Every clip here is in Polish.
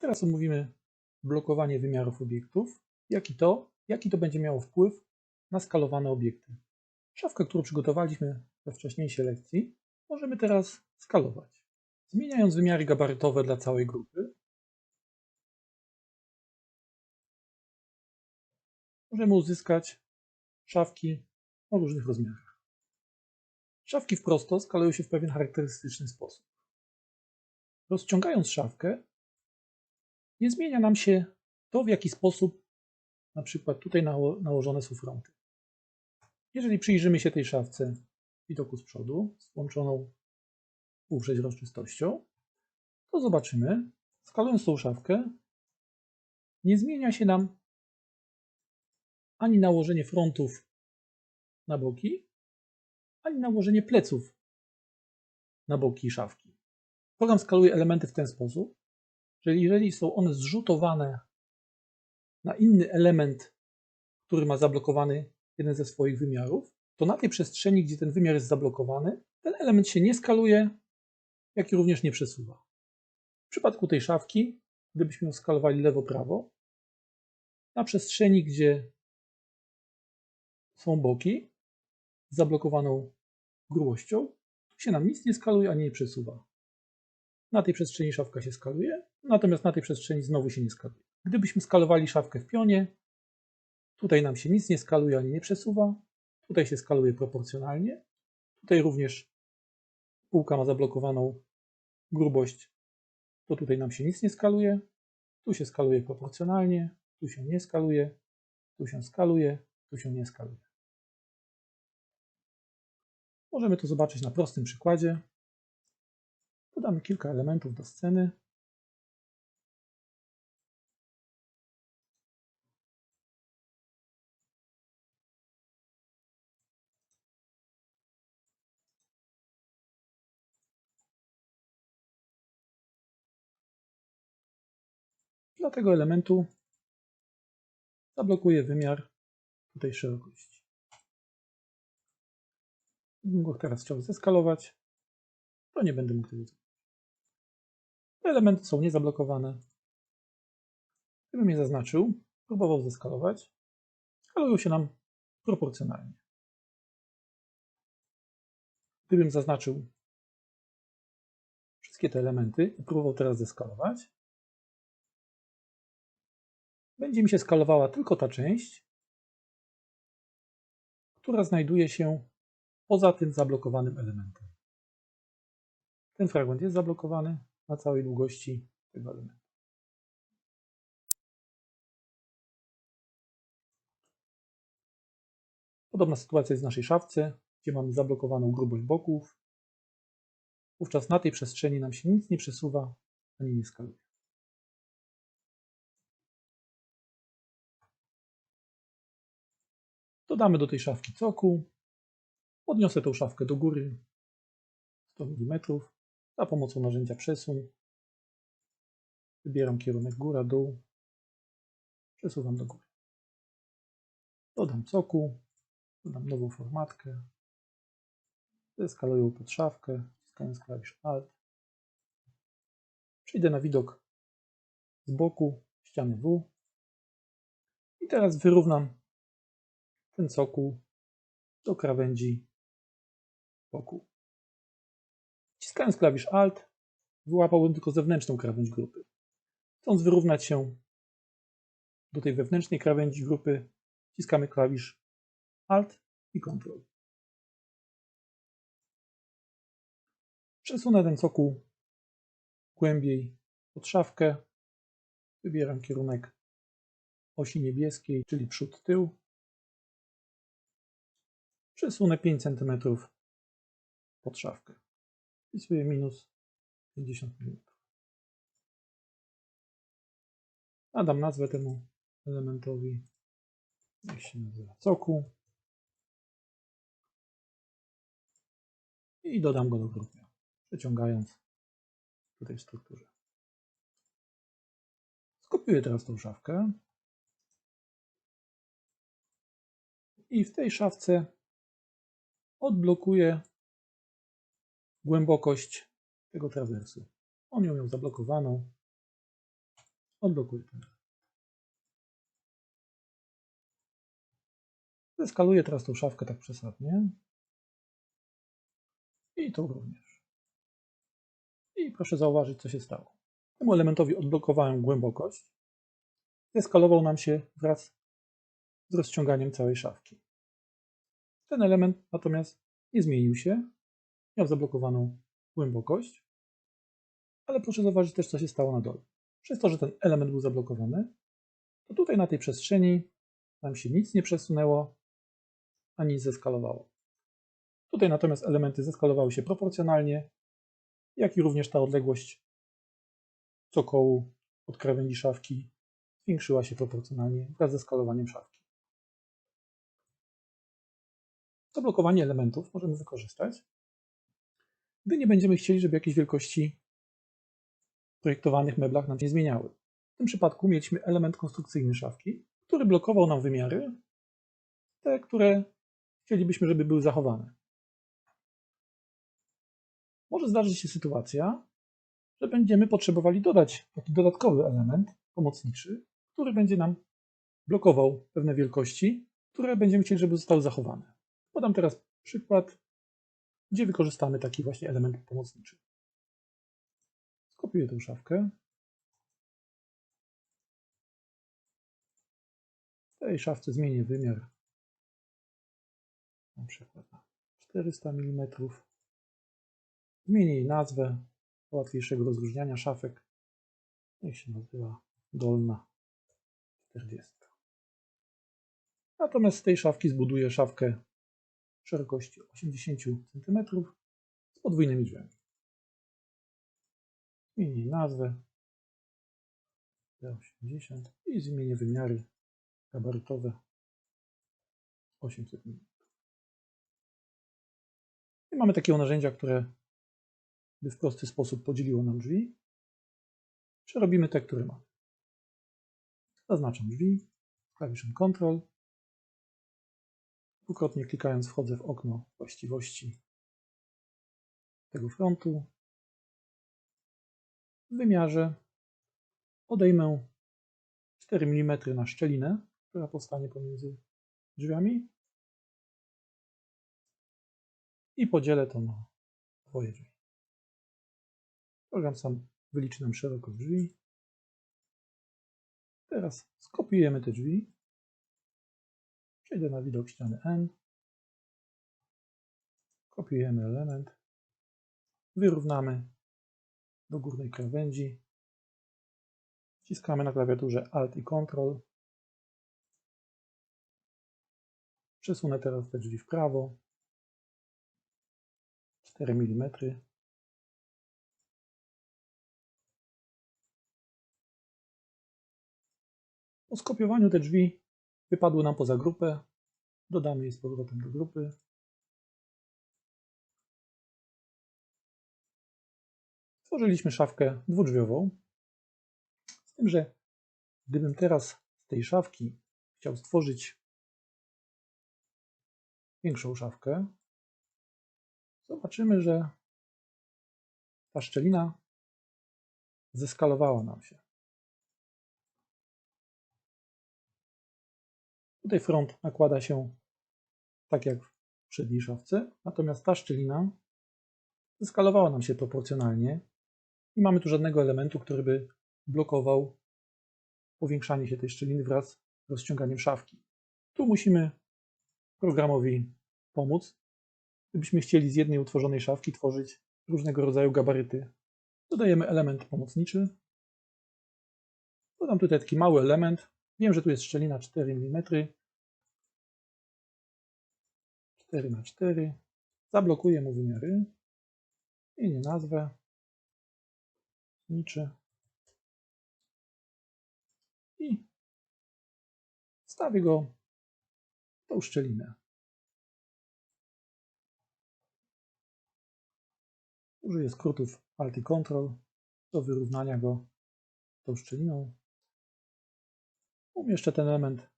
Teraz omówimy blokowanie wymiarów obiektów, jak i to, jaki to będzie miało wpływ na skalowane obiekty. Szafkę, którą przygotowaliśmy we wcześniejszej lekcji, możemy teraz skalować. Zmieniając wymiary gabarytowe dla całej grupy, możemy uzyskać szafki o różnych rozmiarach. Szafki w prosto skalują się w pewien charakterystyczny sposób. Rozciągając szafkę, nie zmienia nam się to, w jaki sposób na przykład tutaj nało nałożone są fronty. Jeżeli przyjrzymy się tej szafce widoku z przodu, z włączoną półprzeźroczystością, to zobaczymy, skalując tą szafkę, nie zmienia się nam ani nałożenie frontów na boki, ani nałożenie pleców na boki szafki. Program skaluje elementy w ten sposób, że jeżeli są one zrzutowane na inny element, który ma zablokowany jeden ze swoich wymiarów, to na tej przestrzeni, gdzie ten wymiar jest zablokowany, ten element się nie skaluje, jak i również nie przesuwa. W przypadku tej szafki, gdybyśmy ją skalowali lewo-prawo, na przestrzeni, gdzie są boki z zablokowaną grubością, tu się nam nic nie skaluje ani nie przesuwa. Na tej przestrzeni szafka się skaluje, natomiast na tej przestrzeni znowu się nie skaluje. Gdybyśmy skalowali szafkę w pionie, tutaj nam się nic nie skaluje ani nie przesuwa, tutaj się skaluje proporcjonalnie, tutaj również półka ma zablokowaną grubość, to tutaj nam się nic nie skaluje, tu się skaluje proporcjonalnie, tu się nie skaluje, tu się skaluje, tu się nie skaluje. Możemy to zobaczyć na prostym przykładzie. Podamy kilka elementów do sceny. Dla tego elementu zablokuję wymiar tutaj szerokości. Gdybym go teraz chciał zeskalować, to nie będę mógł tego zrobić. Elementy są niezablokowane. Gdybym je zaznaczył, próbował zeskalować, skalują się nam proporcjonalnie. Gdybym zaznaczył wszystkie te elementy i próbował teraz zeskalować, będzie mi się skalowała tylko ta część, która znajduje się poza tym zablokowanym elementem. Ten fragment jest zablokowany na całej długości tego elementu. Podobna sytuacja jest w naszej szafce, gdzie mamy zablokowaną grubość boków. Wówczas na tej przestrzeni nam się nic nie przesuwa ani nie skaluje. Dodamy do tej szafki cokół. Podniosę tą szafkę do góry 100 mm za pomocą narzędzia przesuń. Wybieram kierunek góra-dół. Przesuwam do góry. Dodam cokół. Dodam nową formatkę. Zeskaluję pod szafkę, wciskając klawisz Alt. Przejdę na widok z boku ściany W. I teraz wyrównam ten cokół do krawędzi wokół. Wciskając klawisz Alt, wyłapałbym tylko zewnętrzną krawędź grupy. Chcąc wyrównać się do tej wewnętrznej krawędzi grupy, wciskamy klawisz Alt i Ctrl. Przesunę ten cokół głębiej pod szafkę. Wybieram kierunek osi niebieskiej, czyli przód-tył. Przesunę 5 cm pod szafkę. Wpisuję minus 50 mm. Nadam nazwę temu elementowi. Jak się nazywa? Cokół. I dodam go do grupy, przeciągając w strukturze. Skopiuję teraz tą szafkę. I w tej szafce odblokuję głębokość tego trawersu. On ją miał zablokowaną. Odblokuję ten. Zeskaluję teraz tą szafkę tak przesadnie. I tą również. I proszę zauważyć, co się stało. Temu elementowi odblokowałem głębokość. Zeskalował nam się wraz z rozciąganiem całej szafki. Ten element natomiast nie zmienił się. Miał zablokowaną głębokość. Ale proszę zauważyć też, co się stało na dole. Przez to, że ten element był zablokowany, to tutaj na tej przestrzeni nam się nic nie przesunęło, ani zeskalowało. Tutaj natomiast elementy zeskalowały się proporcjonalnie, jak i również ta odległość cokołu od krawędzi szafki zwiększyła się proporcjonalnie wraz ze skalowaniem szafki. Zablokowanie elementów możemy wykorzystać, gdy nie będziemy chcieli, żeby jakieś wielkości projektowanych meblach nam się nie zmieniały. W tym przypadku mieliśmy element konstrukcyjny szafki, który blokował nam wymiary, te, które chcielibyśmy, żeby były zachowane. Może zdarzyć się sytuacja, że będziemy potrzebowali dodać taki dodatkowy element pomocniczy, który będzie nam blokował pewne wielkości, które będziemy chcieli, żeby zostały zachowane. Podam teraz przykład, gdzie wykorzystamy taki właśnie element pomocniczy. Skopiuję tę szafkę. W tej szafce zmienię wymiar na przykład na 400 mm. Zmienię jej nazwę do łatwiejszego rozróżniania szafek. Niech się nazywa dolna 40. Natomiast z tej szafki zbuduję szafkę szerokości 80 cm z podwójnymi drzwiami. Zmienię nazwę D80 i zmienię wymiary gabarytowe 800 mm. I mamy takiego narzędzia, które by w prosty sposób podzieliło nam drzwi. Przerobimy te, które mamy. Zaznaczam drzwi klawiszem Ctrl. Dwukrotnie klikając wchodzę w okno właściwości tego frontu. W wymiarze odejmę 4 mm na szczelinę, która powstanie pomiędzy drzwiami i podzielę to na dwoje drzwi. Program sam wyliczy nam szerokość drzwi. Teraz skopiujemy te drzwi. Przejdę na widok ściany N. Kopiujemy element. Wyrównamy do górnej krawędzi. Wciskamy na klawiaturze Alt i Ctrl. Przesunę teraz te drzwi w prawo. 4 mm. Po skopiowaniu te drzwi wypadły nam poza grupę. Dodamy je z powrotem do grupy. Stworzyliśmy szafkę dwudrzwiową. Z tym, że gdybym teraz z tej szafki chciał stworzyć większą szafkę, zobaczymy, że ta szczelina zeskalowała nam się. Tutaj front nakłada się tak jak w przedniej szafce, natomiast ta szczelina zeskalowała nam się proporcjonalnie. Nie mamy tu żadnego elementu, który by blokował powiększanie się tej szczeliny wraz z rozciąganiem szafki. Tu musimy programowi pomóc, gdybyśmy chcieli z jednej utworzonej szafki tworzyć różnego rodzaju gabaryty. Dodajemy element pomocniczy. Dodam tutaj taki mały element. Wiem, że tu jest szczelina 4 mm. 4 na 4 Zablokuję mu wymiary. Zmienię nazwę. Niczy. I wstawię go w tą szczelinę. Użyję skrótów Alt i Ctrl do wyrównania go tą szczeliną. Umieszczę ten element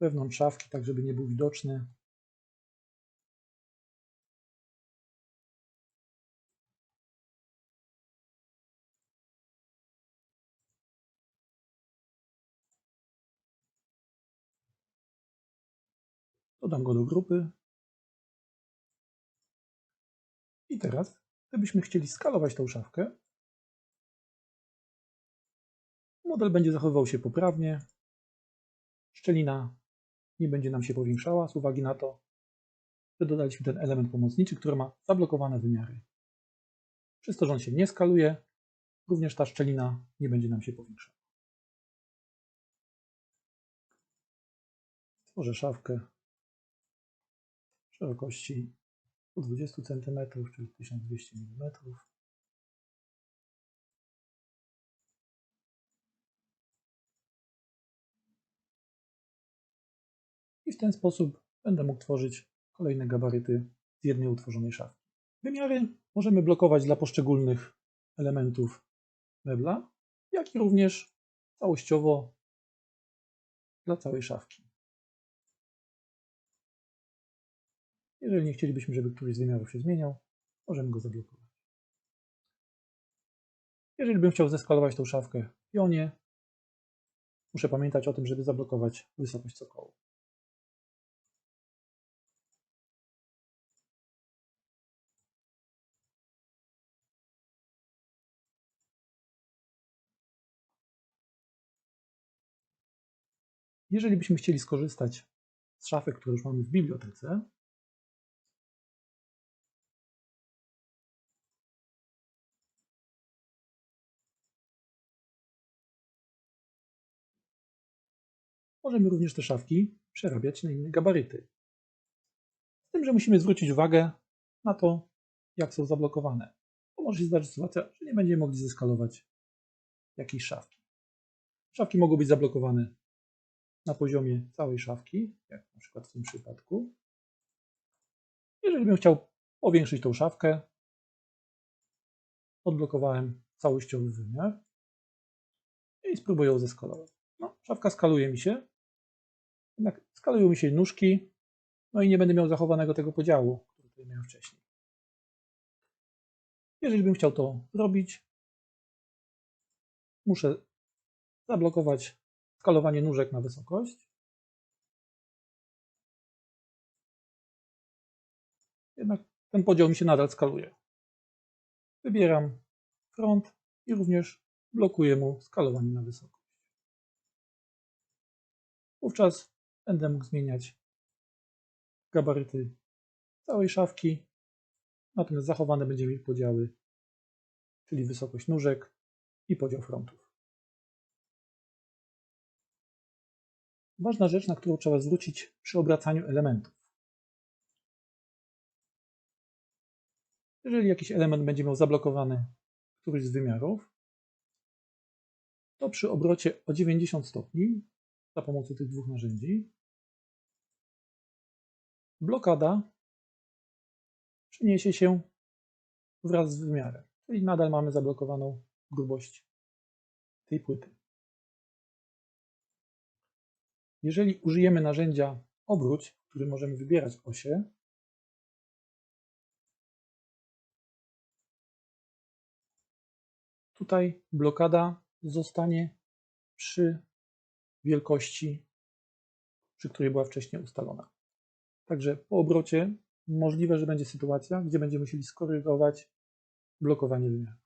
wewnątrz szafki, tak żeby nie był widoczny. Dodam go do grupy. I teraz, gdybyśmy chcieli skalować tą szafkę, model będzie zachowywał się poprawnie. Szczelina nie będzie nam się powiększała z uwagi na to, że dodaliśmy ten element pomocniczy, który ma zablokowane wymiary. Przez to, że on się nie skaluje, również ta szczelina nie będzie nam się powiększała. Stworzę szafkę szerokości 120 cm, czyli 1200 mm. I w ten sposób będę mógł tworzyć kolejne gabaryty z jednej utworzonej szafki. Wymiary możemy blokować dla poszczególnych elementów mebla, jak i również całościowo dla całej szafki. Jeżeli nie chcielibyśmy, żeby któryś z wymiarów się zmieniał, możemy go zablokować. Jeżeli bym chciał zeskalować tą szafkę w pionie, muszę pamiętać o tym, żeby zablokować wysokość cokołu. Jeżeli byśmy chcieli skorzystać z szafek, które już mamy w bibliotece, możemy również te szafki przerabiać na inne gabaryty. Z tym, że musimy zwrócić uwagę na to, jak są zablokowane. Bo może się zdarzyć sytuacja, że nie będziemy mogli zeskalować jakiejś szafki. Szafki mogą być zablokowane na poziomie całej szafki, jak na przykład w tym przypadku. Jeżeli bym chciał powiększyć tą szafkę, odblokowałem całościowy wymiar i spróbuję ją zeskalować. No, szafka skaluje mi się, jednak skalują mi się nóżki, no i nie będę miał zachowanego tego podziału, który miałem wcześniej. Jeżeli bym chciał to zrobić, muszę zablokować skalowanie nóżek na wysokość. Jednak ten podział mi się nadal skaluje. Wybieram front i również blokuję mu skalowanie na wysokość. Wówczas będę mógł zmieniać gabaryty całej szafki, natomiast zachowane będziemy mieli podziały, czyli wysokość nóżek i podział frontów. Ważna rzecz, na którą trzeba zwrócić przy obracaniu elementów. Jeżeli jakiś element będzie miał zablokowany któryś z wymiarów, to przy obrocie o 90 stopni za pomocą tych dwóch narzędzi blokada przeniesie się wraz z wymiarem, czyli nadal mamy zablokowaną grubość tej płyty. Jeżeli użyjemy narzędzia obróć, w którym możemy wybierać osie, tutaj blokada zostanie przy wielkości, przy której była wcześniej ustalona. Także po obrocie możliwe, że będzie sytuacja, gdzie będziemy musieli skorygować blokowanie wymiaru.